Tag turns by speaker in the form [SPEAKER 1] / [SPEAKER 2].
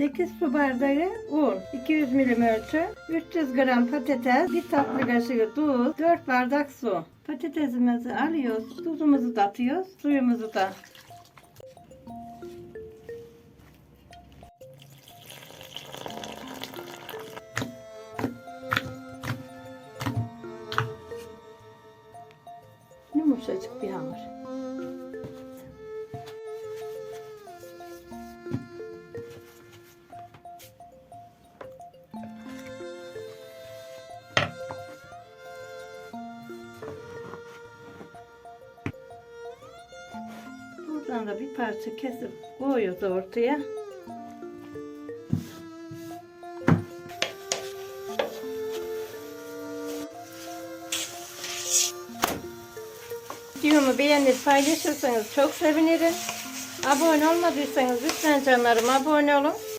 [SPEAKER 1] 8 su bardağı un, 200 milim ölçü, 300 gram patates, 1 tatlı kaşığı tuz, 4 bardak su. Patatesimizi alıyoruz, tuzumuzu da atıyoruz, suyumuzu da. Yumuşacık bir hamur. Buradan da bir parça kesip koyuyoruz ortaya. Videomu beğenip paylaşırsanız çok sevinirim. Abone olmadıysanız lütfen canlarım abone olun.